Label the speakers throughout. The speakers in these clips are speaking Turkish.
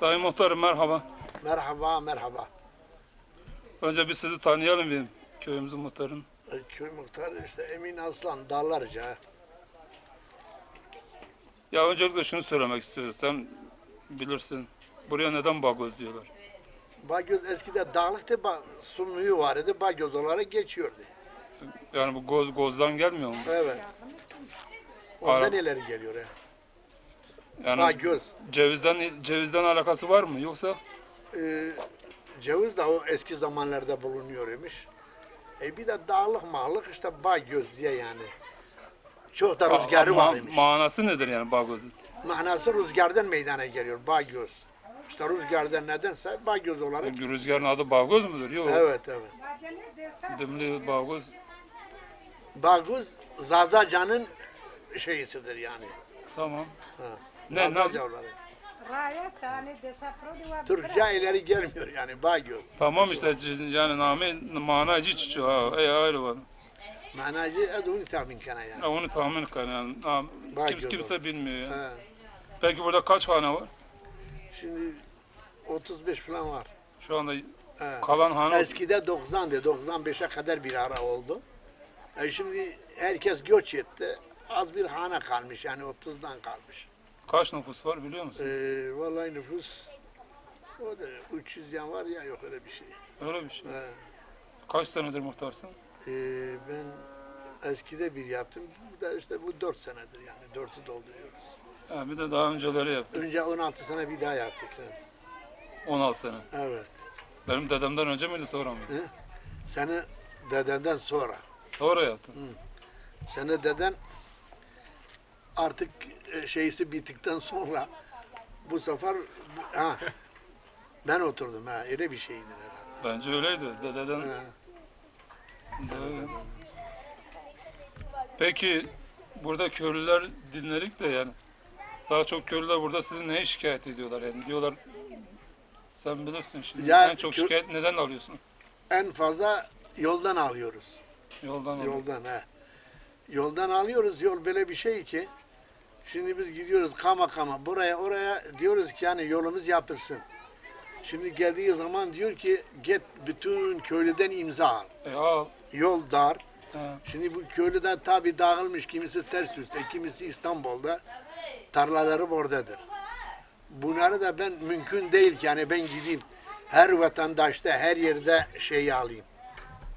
Speaker 1: Sayın Muhtarım merhaba.
Speaker 2: Merhaba, merhaba.
Speaker 1: Önce bir sizi tanıyalım bir köyümüzün muhtarını.
Speaker 2: E, Köy muhtarı işte Emin Aslan, Dallarca.
Speaker 1: Ya öncelikle şunu söylemek istiyoruz. Sen bilirsin. Buraya neden Bagöz diyorlar?
Speaker 2: Bagöz eskiden dağlıktı, ba- sunuyu var idi, Bagöz olarak geçiyordu.
Speaker 1: Yani bu goz gozdan gelmiyor mu?
Speaker 2: Evet. Ondan
Speaker 1: Ara-
Speaker 2: ileri geliyor ya.
Speaker 1: Yani
Speaker 2: Bagöz.
Speaker 1: cevizden cevizden alakası var mı yoksa?
Speaker 2: E, ceviz de o eski zamanlarda bulunuyor imiş. E bir de dağlık mağlık işte Bagöz diye yani. Çok da rüzgarı
Speaker 1: Ma-
Speaker 2: var imiş.
Speaker 1: manası nedir yani Bagöz'ün?
Speaker 2: Manası rüzgardan meydana geliyor, Bagöz. İşte rüzgardan nedense Bagöz olarak.
Speaker 1: Rüzgarın adı Bagöz müdür? Yok.
Speaker 2: Evet, evet.
Speaker 1: Dimli Bagöz.
Speaker 2: Bagöz Zazacan'ın şeyisidir yani.
Speaker 1: Tamam.
Speaker 2: Ha.
Speaker 1: Ne- ne-
Speaker 2: Türkçe ileri gelmiyor yani Bagöz.
Speaker 1: Tamam işte yani name manacı çiçeği. Ha, ey ayrı var.
Speaker 2: Manacı adını tahmin kana yani.
Speaker 1: Onu tahmin kan yani. Ha, kimse, kimse bilmiyor yani.
Speaker 2: Ha.
Speaker 1: Peki burada kaç hane var?
Speaker 2: Şimdi 35 falan var.
Speaker 1: Şu anda
Speaker 2: Ha.
Speaker 1: kalan hane
Speaker 2: Eskide 90'dı. 95'e kadar bir ara oldu. E şimdi herkes göç etti. Az bir hane kalmış yani 30'dan kalmış.
Speaker 1: Kaç nüfus var biliyor musun?
Speaker 2: Ee, vallahi nüfus o da 300 yan var ya yok öyle bir şey.
Speaker 1: Öyle bir şey.
Speaker 2: Ha.
Speaker 1: Kaç senedir muhtarsın?
Speaker 2: Ee, ben eskide bir yaptım. Bu da işte bu 4 senedir yani. 4'ü dolduruyoruz.
Speaker 1: Ha, bir de daha önceleri yaptın.
Speaker 2: Önce 16 sene bir daha yaptık. ha.
Speaker 1: 16 sene.
Speaker 2: Evet.
Speaker 1: Benim dedemden önce miydi sonra mıydı?
Speaker 2: Seni dedenden sonra.
Speaker 1: Sonra yaptın.
Speaker 2: Seni deden artık e, şeysi bittikten sonra bu sefer ha ben oturdum ha öyle bir şeydi herhalde.
Speaker 1: Bence öyleydi. Dededen
Speaker 2: Ha.
Speaker 1: öyle. Peki burada köylüler dinledik de yani daha çok köylüler burada sizin neyi şikayet ediyorlar yani diyorlar sen bilirsin şimdi
Speaker 2: Ya
Speaker 1: en çok şikayet neden alıyorsun?
Speaker 2: En fazla yoldan alıyoruz.
Speaker 1: Yoldan alıyorsun.
Speaker 2: Yoldan ha. Yoldan alıyoruz. Yol böyle bir şey ki şimdi biz gidiyoruz kama kama buraya oraya diyoruz ki yani yolumuz yapılsın. Şimdi geldiği zaman diyor ki git bütün köylüden imza al.
Speaker 1: E al.
Speaker 2: Yol dar.
Speaker 1: Ha.
Speaker 2: Şimdi bu köylüden tabi dağılmış kimisi ters üstte, kimisi İstanbul'da. Tarlaları oradadır. Bunları da ben mümkün değil ki yani ben gideyim her vatandaşta her yerde şey alayım.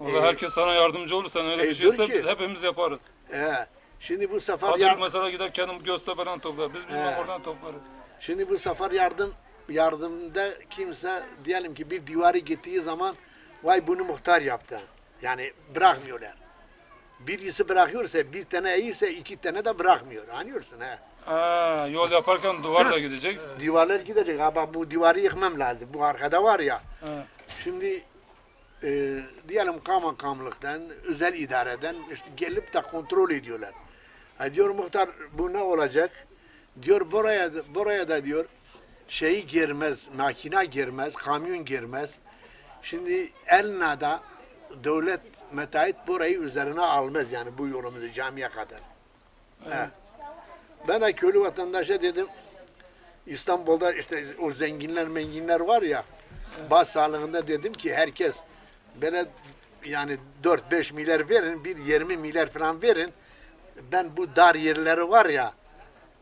Speaker 1: Orada
Speaker 2: Ee,
Speaker 1: herkes sana yardımcı olur sen öyle
Speaker 2: e,
Speaker 1: bir şeyse
Speaker 2: dur ki-
Speaker 1: biz hepimiz yaparız.
Speaker 2: Ee, şimdi bu sefer
Speaker 1: Hadi
Speaker 2: yar-
Speaker 1: mesela gider kendim Göztepe'den toplar. Biz bilmem
Speaker 2: He.
Speaker 1: oradan toplarız.
Speaker 2: şimdi bu sefer yardım yardımda kimse diyelim ki bir divarı gittiği zaman vay bunu muhtar yaptı. Yani bırakmıyorlar. Birisi bırakıyorsa bir tane iyiyse iki tane de bırakmıyor. Anlıyorsun ha?
Speaker 1: Ha, yol yaparken duvar da gidecek.
Speaker 2: Divarlar gidecek. Ha bak bu divarı yıkmam lazım. Bu arkada var ya.
Speaker 1: Ha.
Speaker 2: Şimdi e, diyelim kaymakamlıktan, özel idareden işte gelip de kontrol ediyorlar. Ha diyor muhtar bu ne olacak? Diyor buraya buraya da diyor şeyi girmez, makina girmez, kamyon girmez. Şimdi eline de devlet müteahhit burayı üzerine almaz yani bu yolumuzu camiye kadar. He. Ben de köylü vatandaşa dedim İstanbul'da işte o zenginler menginler var ya bas sağlığında dedim ki herkes böyle yani 4-5 milyar verin bir 20 milyar falan verin ben bu dar yerleri var ya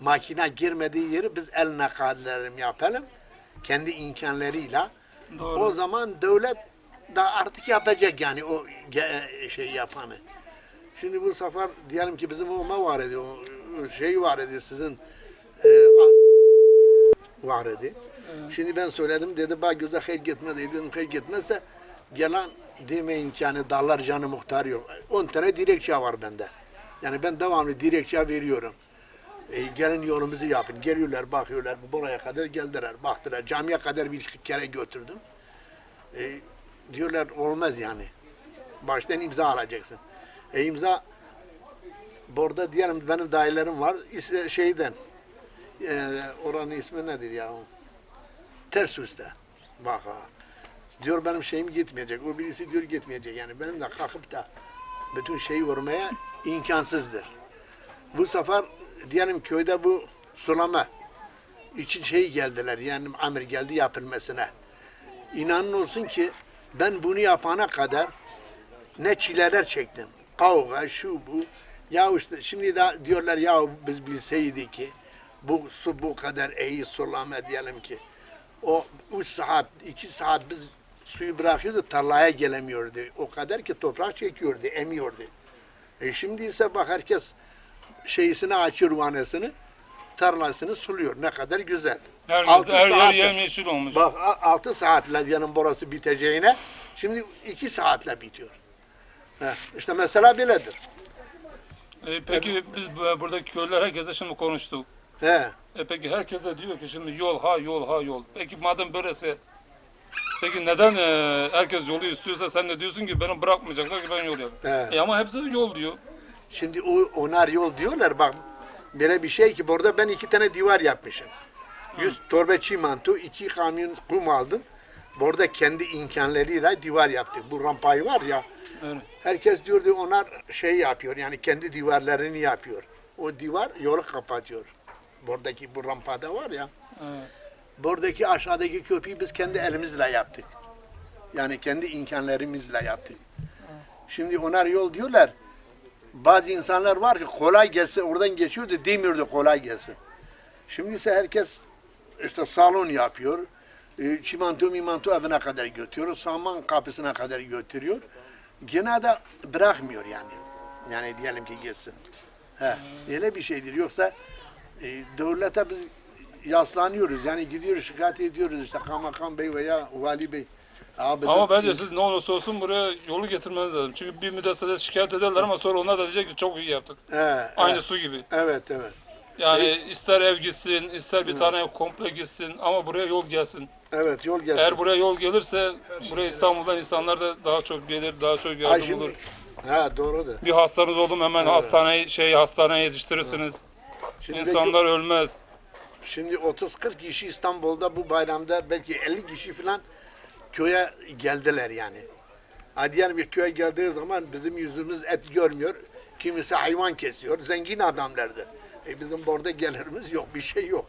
Speaker 2: makine girmediği yeri biz el nakadlerim yapalım kendi imkanlarıyla
Speaker 1: Doğru.
Speaker 2: o zaman devlet da artık yapacak yani o şey yapanı. Şimdi bu sefer diyelim ki bizim o var idi, o şey var idi sizin e, var idi. Şimdi ben söyledim dedi bak göze hayır gitmedi. Dedim hayır gitmezse gelen demeyin ki yani dallar canı muhtar yok. 10 tane dilekçe var bende. Yani ben devamlı dilekçe veriyorum. E, gelin yolumuzu yapın. Geliyorlar bakıyorlar buraya kadar geldiler baktılar. Camiye kadar bir kere götürdüm. E, diyorlar olmaz yani. Baştan imza alacaksın. E imza burada diyelim benim dayılarım var İs- şeyden e, oranın ismi nedir ya? Ters üstte. Bak ha. Diyor benim şeyim gitmeyecek. O birisi diyor gitmeyecek. Yani benim de kalkıp da bütün şeyi vurmaya imkansızdır. Bu sefer diyelim köyde bu sulama için şey geldiler yani amir geldi yapılmasına. İnanın olsun ki ben bunu yapana kadar ne çileler çektim. Kavga, şu bu. Ya işte şimdi de diyorlar ya biz bilseydik ki bu su bu kadar iyi sulama diyelim ki. O 3 saat, 2 saat biz suyu bırakıyordu tarlaya gelemiyordu. O kadar ki toprak çekiyordu, emiyordu. E şimdi ise bak herkes şeysini açıyor vanesini, tarlasını suluyor. Ne kadar güzel.
Speaker 1: Her,
Speaker 2: Altı
Speaker 1: her yer yemyeşil olmuş.
Speaker 2: Bak 6 saatle yanın burası biteceğine şimdi 2 saatle bitiyor. Heh, işte mesela böyledir.
Speaker 1: E, peki biz bu- buradaki köylüler herkese şimdi konuştuk.
Speaker 2: He.
Speaker 1: E peki herkes de diyor ki şimdi yol ha yol ha yol. Peki madem böylese peki neden e, herkes yolu istiyorsa sen de diyorsun ki beni bırakmayacaklar ki ben yol yapayım.
Speaker 2: Evet.
Speaker 1: E ama hepsi yol diyor.
Speaker 2: Şimdi o onar yol diyorlar bak böyle bir şey ki burada ben iki tane divar yapmışım. 100 torba çimento, iki kamyon kum aldım. Burada kendi imkanlarıyla divar yaptık. Bu rampayı var ya.
Speaker 1: Evet.
Speaker 2: Herkes diyordu onlar şey yapıyor yani kendi divarlarını yapıyor. O divar yolu kapatıyor. Buradaki bu rampada var ya.
Speaker 1: Evet.
Speaker 2: Buradaki aşağıdaki köprüyü biz kendi elimizle yaptık. Yani kendi imkanlarımızla yaptık. Şimdi onlar yol diyorlar. Bazı insanlar var ki kolay gelse oradan geçiyordu demiyordu kolay gelsin. Şimdi ise herkes işte salon yapıyor. E, Çimento mimanto evine kadar götürüyor. Saman kapısına kadar götürüyor. Gene de bırakmıyor yani. Yani diyelim ki geçsin. He, öyle bir şeydir. Yoksa e, devlete biz yaslanıyoruz. Yani gidiyoruz şikayet ediyoruz işte kaymakam bey veya vali bey. Abi
Speaker 1: Ama bence siz ne olursa olsun buraya yolu getirmeniz lazım. Çünkü bir müddet sonra şikayet ederler ama sonra onlar da diyecek ki çok iyi yaptık.
Speaker 2: He,
Speaker 1: Aynı
Speaker 2: evet,
Speaker 1: su gibi.
Speaker 2: evet evet.
Speaker 1: Yani ister ev gitsin, ister bir tane ev komple gitsin ama buraya yol gelsin.
Speaker 2: Evet yol gelsin.
Speaker 1: Eğer buraya yol gelirse buraya İstanbul'dan insanlar da daha çok gelir, daha çok
Speaker 2: Ay
Speaker 1: yardım
Speaker 2: şimdi-
Speaker 1: olur.
Speaker 2: Ha doğrudur.
Speaker 1: Bir hastanız oldu mu hemen hastaneye şey hastaneye yetiştirirsiniz.
Speaker 2: Şimdi
Speaker 1: İnsanlar ölmez.
Speaker 2: Şimdi 30-40 kişi İstanbul'da bu bayramda belki 50 kişi falan köye geldiler yani. Diyelim bir köye geldiği zaman bizim yüzümüz et görmüyor. Kimisi hayvan kesiyor. Zengin adamlardı. E bizim burada gelirimiz yok. Bir şey yok.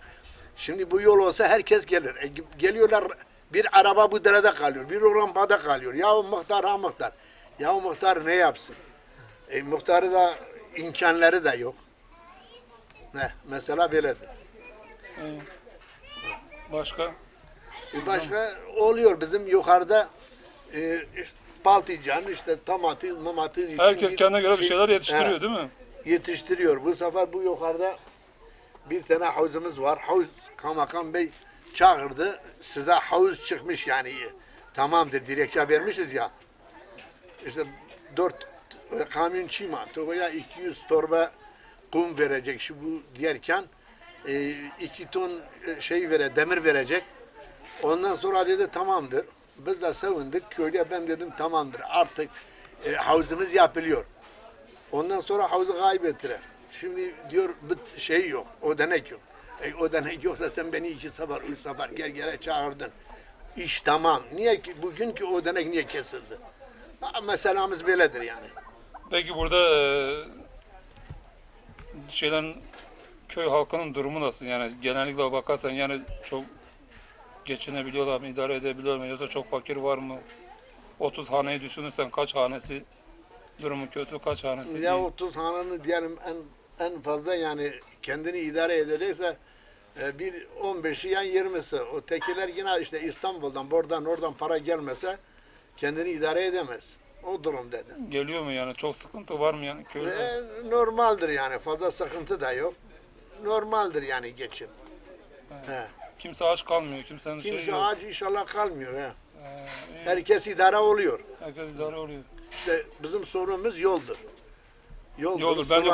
Speaker 2: Şimdi bu yol olsa herkes gelir. E, geliyorlar bir araba bu derede kalıyor. Bir rampada kalıyor. Ya muhtar ha muhtar. Ya muhtar ne yapsın? E, muhtarı da imkanları da yok. Ne? Mesela böyledir.
Speaker 1: Başka?
Speaker 2: Başka oluyor bizim yukarıda e, işte patlıcan, işte mamates. için
Speaker 1: Herkes kendine göre bir
Speaker 2: şey-
Speaker 1: şeyler yetiştiriyor
Speaker 2: He,
Speaker 1: değil mi?
Speaker 2: Yetiştiriyor. Bu sefer bu yukarıda bir tane havuzumuz var. Havuz Kaymakam Bey çağırdı. Size havuz çıkmış yani. Tamamdır dilekçe vermişiz ya. İşte dört e, kamyon çimento veya 200 torba kum verecek şu bu diyerken e, iki ton e, şey vere, demir verecek. Ondan sonra dedi tamamdır. Biz de sevindik. Köylüye ben dedim tamamdır. Artık e, havuzumuz yapılıyor. Ondan sonra havuzu kaybettiler. Şimdi diyor bu şey yok, ödenek yok. E, ödenek yoksa sen beni iki sefer, üç sefer gel gele çağırdın. İş tamam. Niye ki bugünkü ödenek niye kesildi? Ha, Meselemiz böyledir yani.
Speaker 1: Peki burada e, şeylerin köy halkının durumu nasıl? Yani genellikle bakarsan yani çok geçinebiliyorlar mı, idare edebiliyor mu? Yoksa çok fakir var mı? 30 haneyi düşünürsen kaç hanesi durumu kötü, kaç hanesi
Speaker 2: Ya
Speaker 1: iyi?
Speaker 2: 30 hanını diyelim en en fazla yani kendini idare edecekse e, bir 15'i yan 20'si. O tekiler yine işte İstanbul'dan, buradan, oradan para gelmese kendini idare edemez. O durum dedim.
Speaker 1: Geliyor mu yani? Çok sıkıntı var mı yani köyde?
Speaker 2: Ve normaldir yani fazla sıkıntı da yok. Normaldir yani geçim. He.
Speaker 1: Kimse aç kalmıyor, kimsenin şeyi
Speaker 2: Kimse
Speaker 1: yok.
Speaker 2: aç inşallah kalmıyor. He.
Speaker 1: Ee, iyi.
Speaker 2: Herkes idare oluyor.
Speaker 1: Herkes idare oluyor.
Speaker 2: İşte bizim sorunumuz yoldur. Yoldur,
Speaker 1: Yoldur. Bence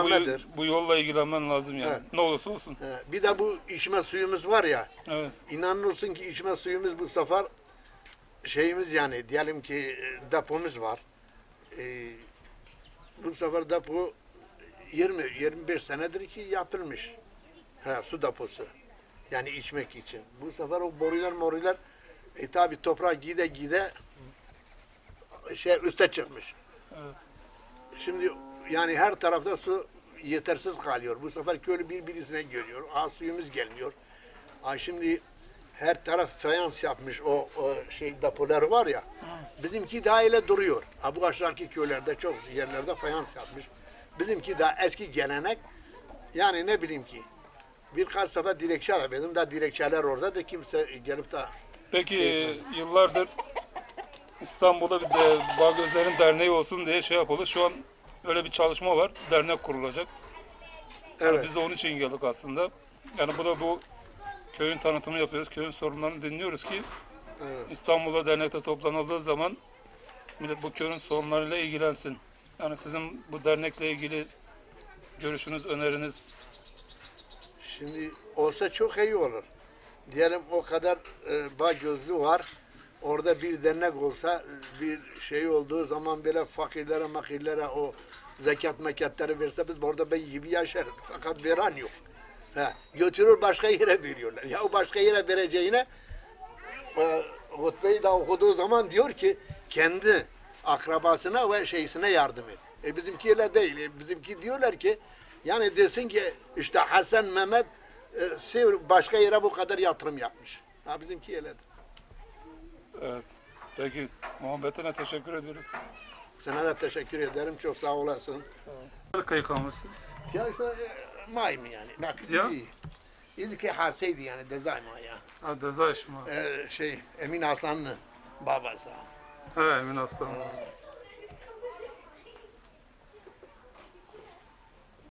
Speaker 1: bu, bu yolla ilgilenmen lazım yani.
Speaker 2: Evet.
Speaker 1: Ne olursa olsun.
Speaker 2: He. Bir de bu içme suyumuz var ya.
Speaker 1: Evet.
Speaker 2: İnanın olsun ki içme suyumuz bu sefer şeyimiz yani diyelim ki e, depomuz var. Ee, bu sefer depo 20 25 senedir ki yapılmış. Ha, su deposu. Yani içmek için. Bu sefer o borular morular e tabi toprağa gide gide şey üste çıkmış.
Speaker 1: Evet.
Speaker 2: Şimdi yani her tarafta su yetersiz kalıyor. Bu sefer köylü birbirisine görüyor. Aa suyumuz gelmiyor. Ha şimdi her taraf fayans yapmış o, o şey depolar var ya. Bizimki daha öyle duruyor. Ha bu aşağıki köylerde çok yerlerde fayans yapmış. Bizimki daha eski gelenek. Yani ne bileyim ki birkaç sefer dilekçe var. Benim de dilekçeler orada da kimse gelip de
Speaker 1: Peki yıllardır İstanbul'da bir de Bağgözlerin Derneği olsun diye şey yapıldı. Şu an öyle bir çalışma var. Dernek kurulacak. Yani
Speaker 2: Evet.
Speaker 1: biz de onun için geldik aslında. Yani bu da bu köyün tanıtımı yapıyoruz. Köyün sorunlarını dinliyoruz ki
Speaker 2: Evet.
Speaker 1: İstanbul'da dernekte toplanıldığı zaman millet bu köyün sorunlarıyla ilgilensin. Yani sizin bu dernekle ilgili görüşünüz, öneriniz
Speaker 2: Şimdi olsa çok iyi olur. Diyelim o kadar e, bağ gözlü var. Orada bir dernek olsa e, bir şey olduğu zaman böyle fakirlere makirlere o zekat mekatları verse biz orada bey gibi yaşarız. Fakat veren yok. He, götürür başka yere veriyorlar. Ya o başka yere vereceğine e, hutbeyi da okuduğu zaman diyor ki kendi akrabasına ve şeysine yardım et. E bizimki öyle değil. E, bizimki diyorlar ki yani desin ki işte Hasan Mehmet e, Sivri başka yere bu kadar yatırım yapmış. Ha bizimki öyledir.
Speaker 1: Evet. Peki muhabbetine teşekkür ediyoruz.
Speaker 2: Sana da teşekkür ederim. Çok sağ olasın.
Speaker 1: Kayıkaması.
Speaker 2: Ya işte e, mayım yani. Bak
Speaker 1: Ya?
Speaker 2: iyi. İlki haseydi yani dezayma ya.
Speaker 1: Ha Dezayş mı?
Speaker 2: E, şey Emin Aslanlı babası.
Speaker 1: He Emin Aslan.